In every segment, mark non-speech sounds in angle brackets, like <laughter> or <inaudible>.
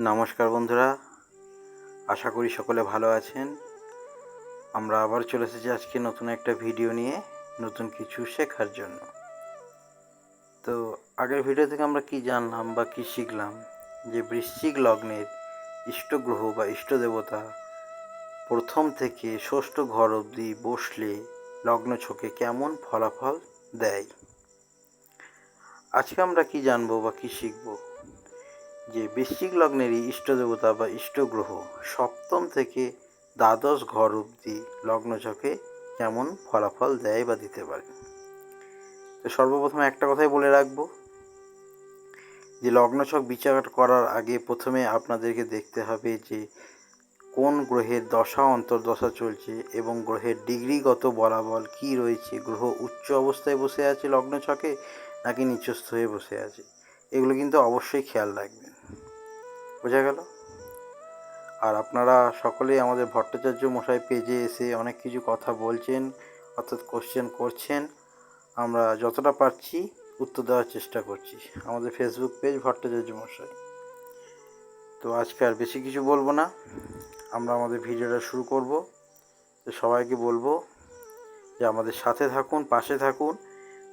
নমস্কার বন্ধুরা, আশা করি সকলে ভালো আছেন। আমরা আবার চলে এসেছি আজকে নতুন একটা ভিডিও নিয়ে, নতুন কিছু শেখার জন্য। তো আগের ভিডিও থেকে আমরা কি জানলাম বা কি শিখলাম? যে বৃশ্চিক লগ্নের ইষ্টগ্রহ বা ইষ্ট দেবতা প্রথম থেকে ষষ্ঠ ঘর অবধি বসলে লগ্ন ছকে কেমন ফলাফল দেয়? আজকে আমরা কি জানব বা কি শিখব? যে বৃশ্চিক লগ্নেরই ইষ্ট দেবতা বা ইষ্ট গ্রহ সপ্তম থেকে দ্বাদশ ঘর অবধি লগ্ন ছকে কেমন ফলাফল দেয় বা দিতে পারে? তো সর্বপ্রথম একটা কথাই বলে রাখব, যে লগ্নচক বিচার করার আগে প্রথমে আপনাদেরকে দেখতে হবে যে কোন গ্রহের দশা, অন্তর্দশা চলছে এবং গ্রহের ডিগ্রিগত বলাবল কি রয়েছে? গ্রহ উচ্চ অবস্থায় বসে আছে লগ্নচকে নাকি নিচস্থ হয়ে বসে আছে? এগুলো কিন্তু অবশ্যই খেয়াল রাখবেন। বোঝা গেল? আর আপনারা সকলেই আমাদের ভট্টাচার্য মশাই পেজে এসে অনেক কিছু কথা বলছেন, অর্থাৎ কোশ্চেন করছেন। আমরা যতটা পারছি উত্তর দেওয়ার চেষ্টা করছি। আমাদের ফেসবুক পেজ ভট্টাচার্য মশাই। তো আজকে আর বেশি কিছু বলব না। আমরা আমাদের ভিডিওটা শুরু করব। তো সবাইকে বলব যে আমাদের সাথে থাকুন, পাশে থাকুন।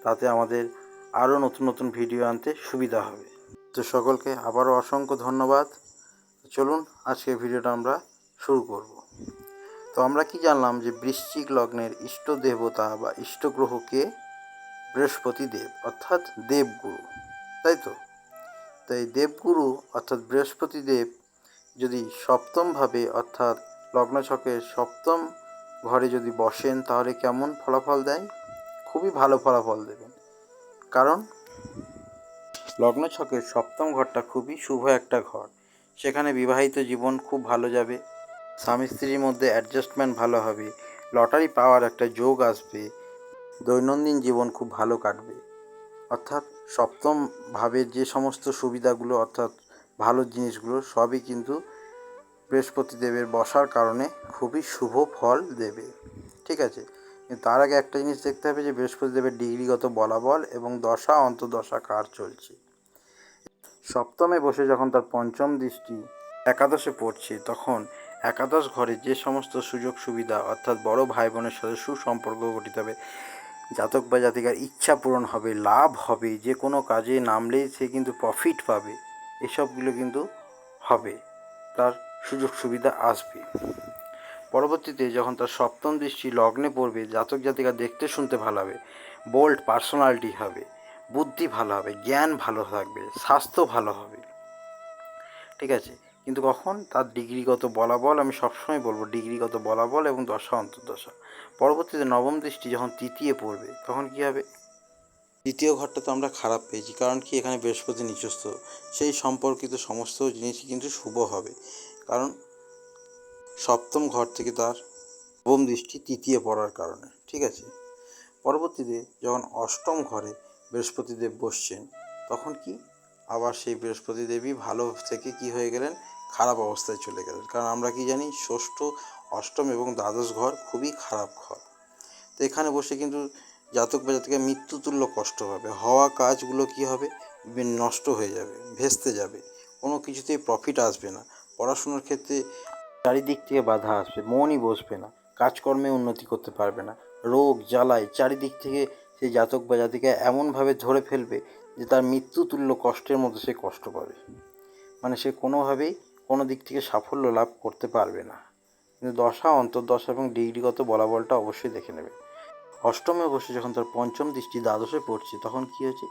তাতে আমাদের আরও নতুন নতুন ভিডিও আনতে সুবিধা হবে। তো সকলকে আবারও অসংখ্য ধন্যবাদ। চলুন, আজকে ভিডিওটা আমরা শুরু করব। তো আমরা কি জানলাম যে বৃশ্চিক লগ্নের ইষ্ট দেবতা বা ইষ্ট গ্রহকে বৃহস্পতি দেব, অর্থাৎ দেবগুরু, তাই তো? তাই দেবগুরু, অর্থাৎ বৃহস্পতি দেব, যদি সপ্তমভাবে অর্থাৎ লগ্ন ছকের সপ্তম ঘরে যদি বসেন, তাহলে কেমন ফলাফল দেয়? খুবই ভালো ফলাফল দেবেন। কারণ লগ্ন ছকের সপ্তম ঘরটা খুবই শুভ একটা ঘর। সেখানে বিবাহিত জীবন খুব ভালো যাবে। স্বামী স্ত্রীর মধ্যে অ্যাডজাস্টমেন্ট ভালো হবে। লটারি পাওয়ার একটা যোগ আসবে। দৈনন্দিন জীবন খুব ভালো কাটবে। অর্থাৎ সপ্তম ভাবের যে সমস্ত সুবিধাগুলো, অর্থাৎ ভালো জিনিসগুলো, সবই কিন্তু বৃহস্পতি দেবের বসার কারণে খুবই শুভ ফল দেবে। ঠিক আছে? তার আগে একটা জিনিস দেখতে হবে যে বৃহস্পতি দেবের ডিগ্রিগত বলাবল এবং দশা, অন্তদশা কার চলছে? সপ্তমে বসে যখন তার পঞ্চম দৃষ্টি একাদশে পড়ছে, তখন একাদশ ঘরে যে সমস্ত সুযোগ সুবিধা অর্থাৎ বড় ভাই বোনের সাথে সুসম্পর্ক গঠিত হবে, জাতক বা জাতিকার ইচ্ছা পূরণ হবে, লাভ হবে, যে কোনো কাজে নামলেই সে কিন্তু প্রফিট পাবে, এসবগুলো কিন্তু হবে, তার সুযোগ সুবিধা আসবে। পরবর্তীতে যখন তার সপ্তম দৃষ্টি লগ্নে পড়বে, জাতক জাতিকা দেখতে শুনতে ভালো হবে বোল্ড পার্সোনালিটি হবে। বুদ্ধি ভালো হবে, জ্ঞান ভালো থাকবে, স্বাস্থ্য ভালো হবে। ঠিক আছে? কিন্তু কখন? তার ডিগ্রিগত বলাবল আমি সবসময় বলব, ডিগ্রিগত বলাবল এবং দশা, অন্তর্দশা। পরবর্তীতে নবম দৃষ্টি যখন তৃতীয় পড়বে, তখন কী হবে? তৃতীয় ঘরটা তো আমরা খারাপ পেয়েছি, কারণ কি? এখানে বৃহস্পতি নিচস্থ। সেই সম্পর্কিত সমস্ত জিনিসই কিন্তু শুভ হবে। কারণ সপ্তম ঘর থেকে তার নবম দৃষ্টি তৃতীয় পড়ার কারণে। ঠিক আছে? পরবর্তীতে যখন অষ্টম ঘরে বৃহস্পতিদেব বসছেন, তখন কি? আবার সেই বৃহস্পতি দেবী ভালো থেকে কি হয়ে গেলেন? খারাপ অবস্থায় চলে গেলেন। কারণ আমরা কি জানি, ষষ্ঠ, অষ্টম এবং দ্বাদশ ঘর খুবই খারাপ ঘর। তো এখানে বসে কিন্তু জাতক বা জাতকের মৃত্যুতুল্য কষ্ট হবে হওয়া কাজগুলো কি হবে? নষ্ট হয়ে যাবে, ভেস্তে যাবে। কোনো কিছুতেই প্রফিট আসবে না। পড়াশুনোর ক্ষেত্রে চারিদিক থেকে বাধা আসবে, মনই বসবে না। কাজকর্মে উন্নতি করতে পারবে না। রোগ, জ্বালায় চারিদিক থেকে সেই জাতক বা জাতিকে এমনভাবে ধরে ফেলবে যে তার মৃত্যুতুল্য কষ্টের মধ্যে সে কষ্ট পাবে। মানে সে কোনোভাবেই কোনো দিক থেকে সাফল্য লাভ করতে পারবে না। কিন্তু দশা, অন্তর্দশা এবং ডিগ্রিগত বলাবলটা অবশ্যই দেখে নেবে। অষ্টমে বসে যখন তার পঞ্চম দৃষ্টি দ্বাদশে পড়ছে, তখন কী হয়েছে?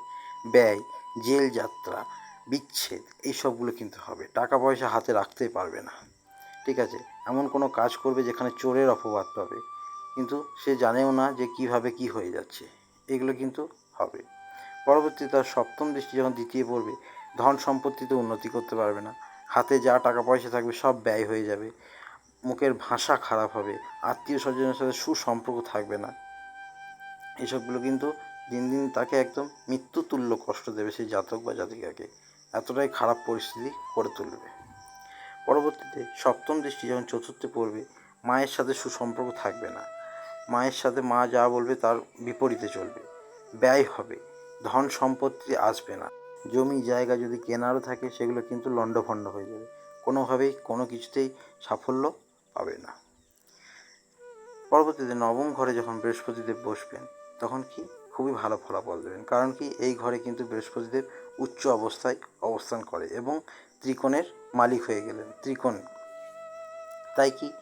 ব্যয়, জেল যাত্রা, বিচ্ছেদ, এই সবগুলো কিন্তু হবে। টাকা পয়সা হাতে রাখতেই পারবে না। ঠিক আছে, এমন কোনো কাজ করবে যেখানে চোরের অপবাদ পাবে। কিন্তু সে জানেও না যে কীভাবে কি হয়ে যাচ্ছে। এগুলো কিন্তু হবে। পরবর্তী তার সপ্তম দৃষ্টি যখন দ্বিতীয় পড়বে, ধন সম্পত্তিতে উন্নতি করতে পারবে না। হাতে যা টাকা পয়সা থাকবে সব ব্যয় হয়ে যাবে। মুখের ভাষা খারাপ হবে, আত্মীয় স্বজনের সাথে সুসম্পর্ক থাকবে না। এসবগুলো কিন্তু দিন দিন তাকে একদম মৃত্যুতুল্য কষ্ট দেবে সেই জাতক বা জাতিকাকে। এতটাই খারাপ পরিস্থিতি করে তুলবে। পরবর্তীতে সপ্তম দৃষ্টি যখন চতুর্থে পড়বে, মায়ের সাথে সুসম্পর্ক থাকবে না। মায়ের সাথে মা যা বলবে তার বিপরীতে চলবে। ব্যয় হবে, ধন সম্পত্তি আসবে না। জমি জায়গা যদি কেনারও থাকে, সেগুলো কিন্তু লণ্ডভণ্ড হয়ে যাবে। কোনোভাবেই কোনো কিছুতেই সাফল্য পাবে না। পরবর্তীতে নবম ঘরে যখন বৃহস্পতিদেব বসবেন, তখন কি খুবই ভালো ফলাফল দেবেন। কারণ কি, এই ঘরে কিন্তু বৃহস্পতিদেব উচ্চ অবস্থায় অবস্থান করে এবং ত্রিকোণের মালিক হয়ে গেলেন, ত্রিকোণ। তাই কি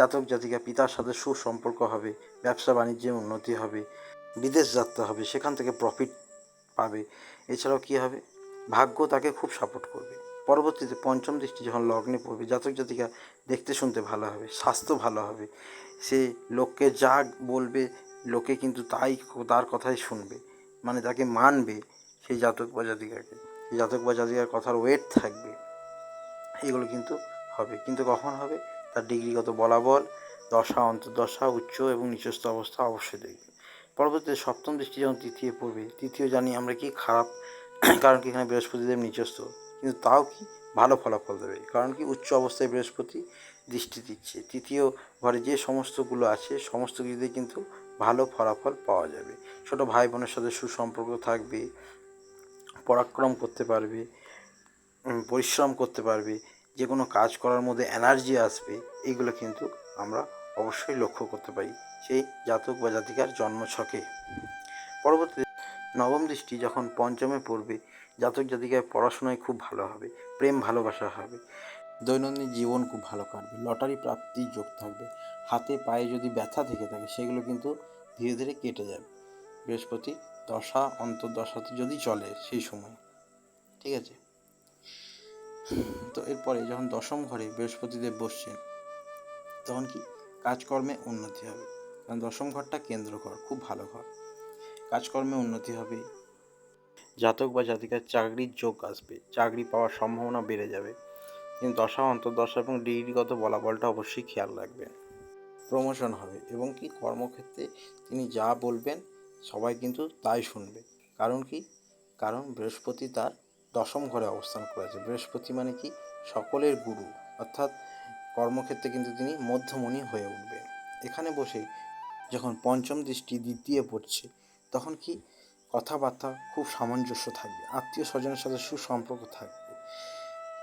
জাতক জাতিকা পিতার সাথে সুসম্পর্ক হবে, ব্যবসা বাণিজ্যে উন্নতি হবে, বিদেশ যাত্রা হবে, সেখান থেকে প্রফিট পাবে। এছাড়াও কী হবে? ভাগ্য তাকে খুব সাপোর্ট করবে। পরবর্তীতে পঞ্চম দৃষ্টি যখন লগ্নে পড়বে, জাতক জাতিকা দেখতে শুনতে ভালো হবে, স্বাস্থ্য ভালো হবে। সে লোককে যা বলবে, লোকে কিন্তু তাই তার কথাই শুনবে। মানে তাকে মানবে সেই জাতক বা জাতিকাকে। জাতক বা জাতিকার কথার ওয়েট থাকবে। এগুলো কিন্তু হবে। কিন্তু কখন হবে? তার ডিগ্রিগত বলাবল, দশা, অন্তর্দশা, উচ্চ এবং নিচস্থ অবস্থা অবশ্যই দেখবে। পরবর্তীতে সপ্তম দৃষ্টি যখন তৃতীয় পড়বে তৃতীয় জানি আমরা কি খারাপ, <clears throat> কারণ কি এখানে বৃহস্পতিদেব নিচস্থ। কিন্তু তাও কি ভালো ফলাফল দেবে, কারণ কি উচ্চ অবস্থায় বৃহস্পতি দৃষ্টি দিচ্ছে। তৃতীয় ঘরে যে সমস্তগুলো আছে, সমস্ত কিছুতে কিন্তু ভালো ফলাফল পাওয়া যাবে। ছোটো ভাই বোনের সাথে সুসম্পর্ক থাকবে, পরাক্রম করতে পারবে পরিশ্রম করতে পারবে যে কোনো কাজ করার মধ্যে এনার্জি আসবে এইগুলো কিন্তু আমরা অবশ্যই লক্ষ্য করতে পারি সেই জাতক বা জাতিকার জন্মছকে পরবর্তীতে নবম দৃষ্টি, যখন পঞ্চমে পড়বে, জাতক জাতিকায় পড়াশোনায় খুব ভালো হবে, প্রেম ভালোবাসা হবে, দৈনন্দিন জীবন খুব ভালো কাটবে, লটারি প্রাপ্তির যোগ থাকবে, হাতে পায়ে যদি ব্যথা থেকে থাকে, সেগুলো কিন্তু ধীরে ধীরে কেটে যাবে। বৃহস্পতি দশা অন্তর্দশাতে যদি চলে সেই সময়, ঠিক আছে? তো এরপরে যখন দশম ঘরে বৃহস্পতিদেব বসছেন, তখন কি কাজকর্মে উন্নতি হবে? কারণ দশম ঘরটা কেন্দ্র ঘর, খুব ভালো ঘর। কাজকর্মে উন্নতি হবে। জাতক বা জাতিকার চাকরির যোগ আসবে, চাকরি পাওয়ার সম্ভাবনা বেড়ে যাবে। কিন্তু দশা, অন্তর্দশা এবং ডিগ্রিগত বলাবলটা অবশ্যই খেয়াল রাখবেন। প্রমোশন হবে এবং কি কর্মক্ষেত্রে তিনি যা বলবেন সবাই কিন্তু তাই শুনবে। কারণ কি? কারণ বৃহস্পতি তার দশম ঘরে অবস্থান করেছে। বৃহস্পতি মানে কি? সকলের গুরু। অর্থাৎ কর্মক্ষেত্রে কিন্তু তিনি মধ্যমণি হয়ে উঠবেন। এখানে বসে যখন পঞ্চম দৃষ্টি দ্বিতীয় পড়ছে, তখন কি কথাবার্তা খুব সামঞ্জস্য থাকবে। আত্মীয় স্বজনের সাথে সুসম্পর্ক থাকবে।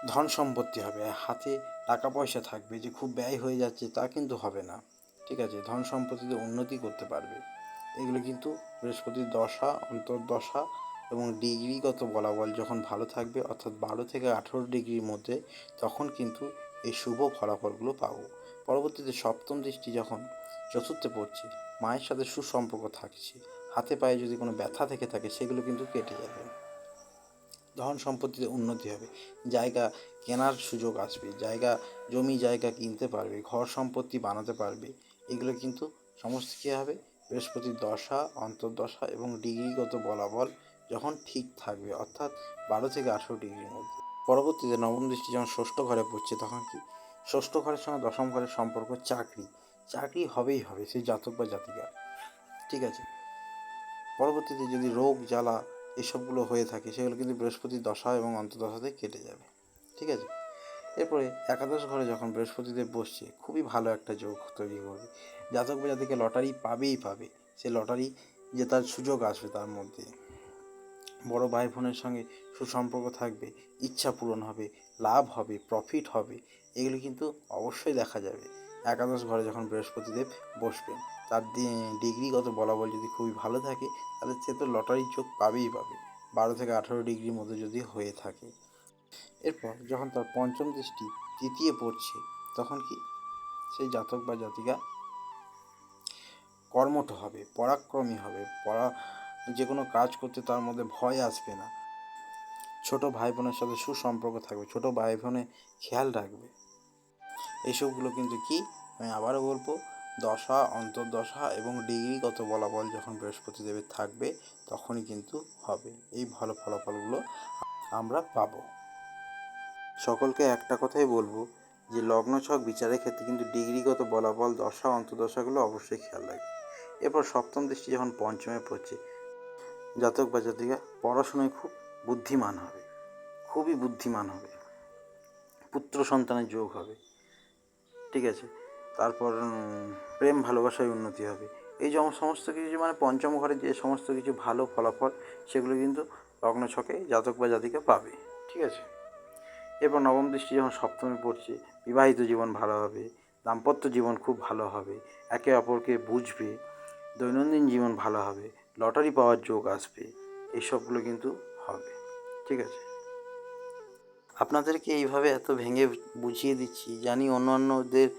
ধন সম্পত্তি হবে। হাতে টাকা পয়সা থাকবে। যে খুব ব্যয় হয়ে যাচ্ছে তা কিন্তু হবে না। ঠিক আছে? ধন সম্পত্তিতে উন্নতি করতে পারবে। এগুলো কিন্তু বৃহস্পতির দশা, অন্তর্দশা এবং ডিগ্রিগত বলাবল যখন ভালো থাকবে, অর্থাৎ বারো থেকে আঠেরো ডিগ্রির মধ্যে, তখন কিন্তু এই শুভ ফলাফলগুলো পাবো। পরবর্তীতে সপ্তম দৃষ্টি যখন চতুর্থে পড়ছে, মায়ের সাথে সুসম্পর্ক থাকছে, হাতে পায়ে যদি কোনো ব্যথা থেকে থাকে, সেগুলো কিন্তু কেটে যাবে। ধন সম্পত্তিতে উন্নতি হবে, জায়গা কেনার সুযোগ আসবে, জায়গা, জমি, জায়গা কিনতে পারবে, ঘর সম্পত্তি বানাতে পারবে, এগুলো কিন্তু সমস্ত কী হবে। বৃহস্পতির দশা, অন্তর্দশা এবং ডিগ্রিগত বলাবল যখন ঠিক থাকবে, অর্থাৎ বারো থেকে আঠেরো ডিগ্রির মধ্যে। পরবর্তীতে নবম দৃষ্টি যখন ষষ্ঠ ঘরে পড়ছে, তখন কি? ষষ্ঠ ঘরের সঙ্গে দশম ঘরের সম্পর্ক চাকরি। চাকরি হবেই হবে সেই জাতক বা জাতিকা ঠিক আছে? পরবর্তীতে যদি রোগ, জ্বালা এসবগুলো হয়ে থাকে, সেগুলো কিন্তু বৃহস্পতি দশা এবং অন্তর্দশাতে কেটে যাবে। ঠিক আছে? এরপরে একাদশ ঘরে যখন বৃহস্পতিদেব বসছে, খুবই ভালো একটা যোগ তৈরি করবে। জাতক বা জাতিকে লটারি পাবেই পাবে। সে লটারি জেতার সুযোগ আসবে তার মধ্যে। বড় ভাই বোনের সঙ্গে সুসম্পর্ক থাকবে, ইচ্ছা পূরণ হবে, লাভ হবে প্রফিট হবে, এগুলো কিন্তু অবশ্যই দেখা যাবে। একাদশ ঘরে যখন বৃহস্পতিদেব বসবেন, তার ডিগ্রিগত বলাবল যদি খুবই ভালো থাকে, তাহলে সে তো লটারির চোখ পাবেই পাবে, বারো থেকে আঠারো ডিগ্রির মধ্যে যদি হয়ে থাকে। এরপর যখন তার পঞ্চম দৃষ্টি তৃতীয় পড়ছে, তখন কি সেই জাতক বা জাতিকা কর্মঠ হবে, পরাক্রমী হবে, পরা যে কোনো কাজ করতে তার মধ্যে ভয় আসবে না। ছোট ভাই বোনের সাথে সুসম্পর্ক থাকবে, ছোট ভাই বোনে খেয়াল রাখবে। এসবগুলো কিন্তু কি? আমি আবারও বলব, দশা, অন্তর্দশা এবং ডিগ্রিগত বলাবল যখন বৃহস্পতি দেবের থাকবে, তখনই কিন্তু হবে। এই ভালো ফলাফলগুলো আমরা পাবো। সকলকে একটা কথাই বলব যে, লগ্ন লগ্নছক বিচারের ক্ষেত্রে কিন্তু ডিগ্রিগত বলাবল, দশা, অন্তর্দশাগুলো অবশ্যই খেয়াল রাখবে। এরপর সপ্তম দৃষ্টি যখন পঞ্চমে পড়ছে জাতক বা জাতিকা পড়াশোনায় খুব বুদ্ধিমান হবে, খুবই বুদ্ধিমান হবে। পুত্র সন্তানের যোগ হবে, ঠিক আছে? তারপর প্রেম ভালোবাসায় উন্নতি হবে। এই যে সমস্ত কিছু মানে পঞ্চম ঘরে যে সমস্ত কিছু ভালো ফলাফল, সেগুলো কিন্তু লগ্ন ছকে জাতক বা জাতিকা পাবে, ঠিক আছে? এরপর নবম দৃষ্টি যখন সপ্তমে পড়ছে, বিবাহিত জীবন ভালো হবে, দাম্পত্য জীবন খুব ভালো হবে, একে অপরকে বুঝবে, দৈনন্দিন জীবন ভালো হবে লটারি পাওয়ার যোগ আসবে এইসবগুলো কিন্তু হবে। ঠিক আছে? আপনাদেরকে এইভাবে এত ভেঙে বুঝিয়ে দিচ্ছি, জানি অন্যান্যদের,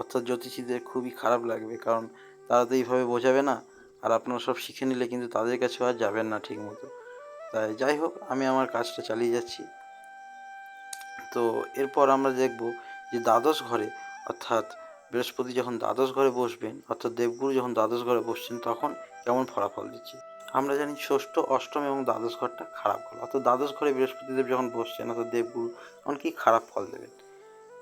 অর্থাৎ জ্যোতিষীদের খুবই খারাপ লাগবে, কারণ তারা তো এইভাবে বোঝাবে না, আর আপনারা সব শিখে নিলে কিন্তু তাদের কাছেও আর যাবেন না ঠিক মতো তাই যাই হোক, আমি আমার কাজটা চালিয়ে যাচ্ছি। তো এরপর আমরা দেখব যে দ্বাদশ ঘরে, অর্থাৎ বৃহস্পতি যখন দ্বাদশ ঘরে বসবেন, অর্থাৎ দেবগুরু যখন দ্বাদশ ঘরে বসছেন, তখন কেমন ফলাফল দিচ্ছে? আমরা জানি ষষ্ঠ, অষ্টম এবং দ্বাদশ ঘরটা খারাপ ঘর। অর্থাৎ দ্বাদশ ঘরে বৃহস্পতিদেব যখন বসছেন, অর্থাৎ দেবগুরু, তখন কি খারাপ ফল দেবেন?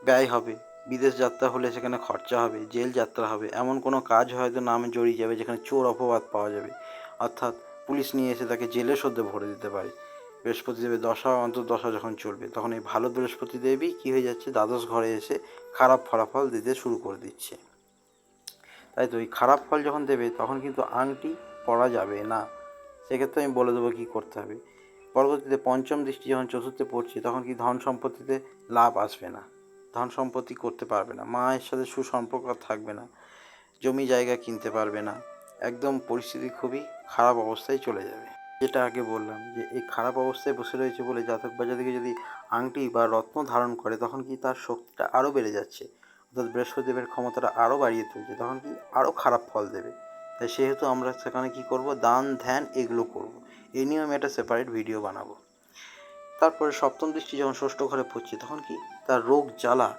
ব্যয় হবে, বিদেশ যাত্রা হলে সেখানে খরচা হবে, জেল যাত্রা হবে, এমন কোনো কাজ হয়তো নামে জড়িয়ে যাবে যেখানে চোর অপবাদ পাওয়া যাবে। অর্থাৎ পুলিশ নিয়ে এসে তাকে জেলে সদ্য ভরে দিতে পারে। বৃহস্পতিদেবের দশা অন্তর্দশা যখন চলবে, তখন এই ভালো বৃহস্পতি বৃহস্পতিদেবই কী হয়ে যাচ্ছে? দ্বাদশ ঘরে এসে খারাপ ফলাফল দিতে শুরু করে দিচ্ছে। তাই তো এই খারাপ ফল যখন দেবে, তখন কিন্তু আংটি পরা যাবে না। সেক্ষেত্রে আমি বলে দেবো কী করতে হবে? পরবর্তীতে পঞ্চম দৃষ্টি যখন চতুর্থে পড়ছে, তখন কি ধন সম্পত্তিতে লাভ আসবে না? ধন সম্পত্তি করতে পারবে না। মায়ের সাথে সুসম্পর্ক থাকবে না। জমি জায়গা কিনতে পারবে না। একদম পরিস্থিতি খুবই খারাপ অবস্থায় চলে যাবে। যেটা আগে বললাম যে, এই খারাপ অবস্থায় বসে রয়েছে বলে জাতক বা জাতিকে যদি আংটি বা রত্ন ধারণ করে, তখন কি তার শক্তিটা আরও বেড়ে যাচ্ছে? অর্থাৎ বৃহস্পতিদেবের ক্ষমতাটা আরও বাড়িয়ে তুলছে, তখন কি আরও খারাপ ফল দেবে? তাই সেহেতু আমরা সেখানে কি করব? দান, ধ্যান এগুলো করব। এই নিয়ে আমি একটা সেপারেট ভিডিও বানাবো। তারপরে সপ্তম দৃষ্টি যখন ষষ্ঠ ঘরে পড়ছে, তখন কি তার রোগ, জ্বালা,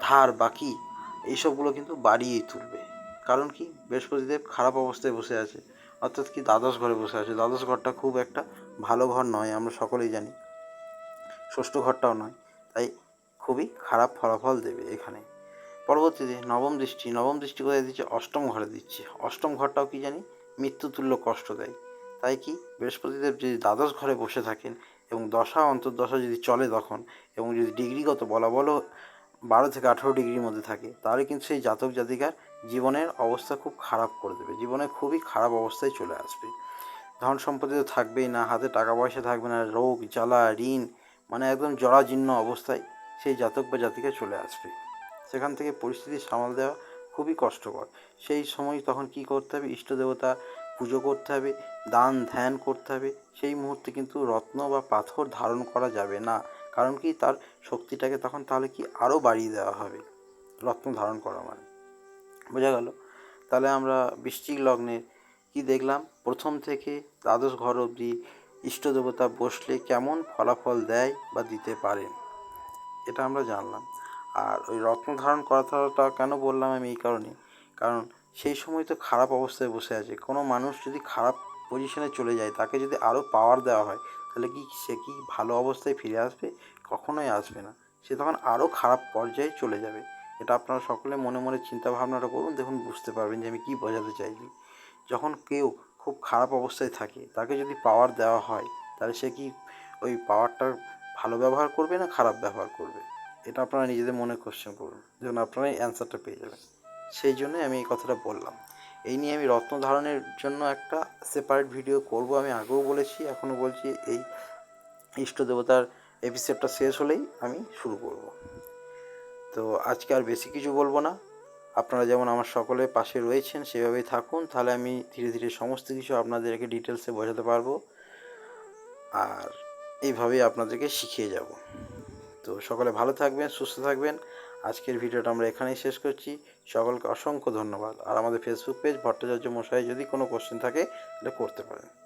ধার, বাকি, এইসবগুলো কিন্তু বাড়িয়েই তুলবে। কারণ কি? বৃহস্পতিদেব খারাপ অবস্থায় বসে আছে। অর্থাৎ কি দ্বাদশ ঘরে বসে আছে। দ্বাদশ ঘরটা খুব একটা ভালো ঘর নয়, আমরা সকলেই জানি। ষষ্ঠ ঘরটাও নয়, তাই খুবই খারাপ ফলাফল দেবে এখানে। পরবর্তীতে নবম দৃষ্টি নবম দৃষ্টি কোথায় দিচ্ছে অষ্টম ঘরে দিচ্ছে। অষ্টম ঘরটাও কি জানি? মৃত্যুতুল্য কষ্ট দেয়। তাই কি? বৃহস্পতিদেব যদি দ্বাদশ ঘরে বসে থাকেন এবং দশা, অন্তর্দশা যদি চলে তখন এবং যদি ডিগ্রিগত বলা বলো বারো থেকে আঠেরো ডিগ্রির মধ্যে থাকে, তাহলে কিন্তু সেই জাতক জাতিকার জীবনের অবস্থা খুব খারাপ করে দেবে। জীবনে খুবই খারাপ অবস্থায় চলে আসবে। ধন সম্পত্তি তো থাকবেই না, হাতে টাকা পয়সা থাকবে না, রোগ, জ্বালা, ঋণ মানে একদম জরাজীর্ণ অবস্থায় সেই জাতক বা জাতিকে চলে আসবে। সেখান থেকে পরিস্থিতি সামাল দেওয়া খুবই কষ্টকর। সেই সময় তখন কি করতে হবে? ইষ্ট দেবতা পুজো করতে হবে, দান ধ্যান করতে হবে। সেই মুহূর্তে কিন্তু রত্ন বা পাথর ধারণ করা যাবে না। কারণ কি? তার শক্তিটাকে তখন তাহলে কি আরও বাড়িয়ে দেওয়া হবে? রত্ন ধারণ করা মানে। বোঝা গেল। তাহলে আমরা বৃশ্চিক লগ্নের কি দেখলাম? প্রথম থেকে দ্বাদশ ঘর অবধি ইষ্টদেবতা বসলে কেমন ফলাফল দেয় বা দিতে পারেন এটা আমরা জানলাম। আর ওই রত্ন ধারণ করাটা কেন বললাম আমি এই কারণে? কারণ সেই সময় তো খারাপ অবস্থায় বসে আছে। কোনো মানুষ যদি খারাপ পজিশনে চলে যায়, তাকে যদি আরও পাওয়ার দেওয়া হয়, তাহলে কি সে কি ভালো অবস্থায় ফিরে আসবে? কখনোই আসবে না। সে তখন আরও খারাপ পর্যায়ে চলে যাবে। এটা আপনারা সকলে মনে মনে চিন্তা ভাবনাটা করুন, দেখুন বুঝতে পারবেন যে আমি কী বোঝাতে চাইছি। যখন কেউ খুব খারাপ অবস্থায় থাকে, তাকে যদি পাওয়ার দেওয়া হয়, তাহলে সে কি ওই পাওয়ারটার ভালো ব্যবহার করবে না খারাপ ব্যবহার করবে? এটা আপনারা নিজেদের মনে কোশ্চেন করুন। যেমন আপনারা এই অ্যান্সারটা পেয়ে যাবেন। সেই জন্যই আমি এই কথাটা বললাম। এই নিয়ে আমি রত্ন ধারণের জন্য একটা সেপারেট ভিডিও করব। আমি আগেও বলেছি এখনও বলছি, এই ইষ্ট দেবতার এপিসোডটা শেষ হলেই আমি শুরু করব। তো আজকে আর বেশি কিছু বলব না। আপনারা যেমন আমার সকলের পাশে রয়েছেন, সেভাবেই থাকুন। তাহলে আমি ধীরে ধীরে সমস্ত কিছু আপনাদেরকে ডিটেলসে বোঝাতে পারব। আর এইভাবেই আপনাদেরকে শিখিয়ে যাব। তো সকলে ভালো থাকবেন, সুস্থ থাকবেন। আজকের ভিডিওটা আমরা এখানেই শেষ করছি। সকলকে অসংখ্য ধন্যবাদ। আর আমাদের ফেসবুক পেজ ভট্টাচার্য মশাই যদি কোনো কোশ্চেন থাকে, তাহলে করতে পারেন।